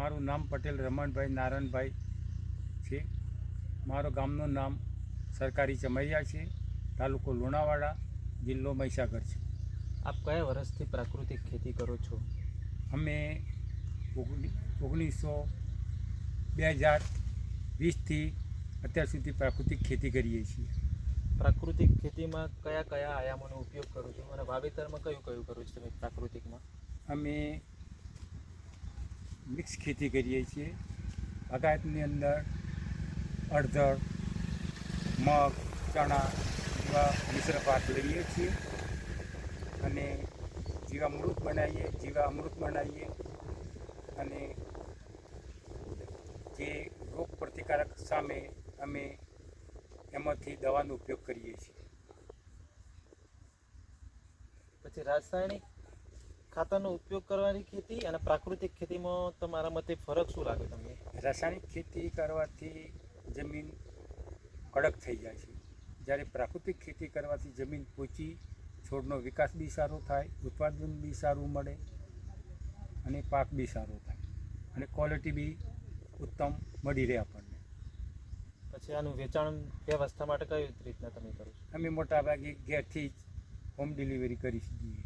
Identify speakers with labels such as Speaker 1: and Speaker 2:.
Speaker 1: મારું નામ પટેલ રમણભાઈ નારાયણભાઈ છે. મારો ગામનું નામ સરકારી ચમરિયા છે. તાલુકો લુણાવાડા જિલ્લો મહીસાગર છે.
Speaker 2: આપ કયા વર્ષથી પ્રાકૃતિક ખેતી કરો છો?
Speaker 1: અમે ઓગણી ઓગણીસો બે હજાર વીસથી અત્યાર સુધી પ્રાકૃતિક ખેતી કરીએ છીએ.
Speaker 2: પ્રાકૃતિક ખેતીમાં કયા કયા આયામોનો ઉપયોગ કરો છો? અને વાવેતરમાં કયું કયું કરો છો તમે પ્રાકૃતિકમાં?
Speaker 1: અમે મિક્સ ખેતી કરીએ છીએ. બાગાયતની અંદર અડધર મગ, ચણા જેવા મિશ્ર પાક લઈએ છીએ અને જીવામૃત બનાવીએ જીવામૃત બનાવીએ અને જે રોગ પ્રતિકારક સામે અમે એમાંથી દવાનો ઉપયોગ કરીએ છીએ.
Speaker 2: પછી રાસાયણિક ખાતરનો ઉપયોગ કરવાની ખેતી અને પ્રાકૃતિક ખેતીમાં તમારા મતે ફરક શું લાગે તમને?
Speaker 1: રાસાયણિક ખેતી કરવાથી જમીન કડક થઈ જાય છે. જ્યારે પ્રાકૃતિક ખેતી કરવાથી જમીન પોચી છોડનો વિકાસ બી સારો થાય ઉત્પાદન બી સારું મળે અને પાક બી સારો થાય અને ક્વોલિટી બી ઉત્તમ મળી રહે આપણને.
Speaker 2: પછી આનું વેચાણ વ્યવસ્થા માટે કઈ રીતના તમે કરો
Speaker 1: અમે મોટાભાગે ઘેરથી જ હોમ ડિલિવરી કરી દઈએ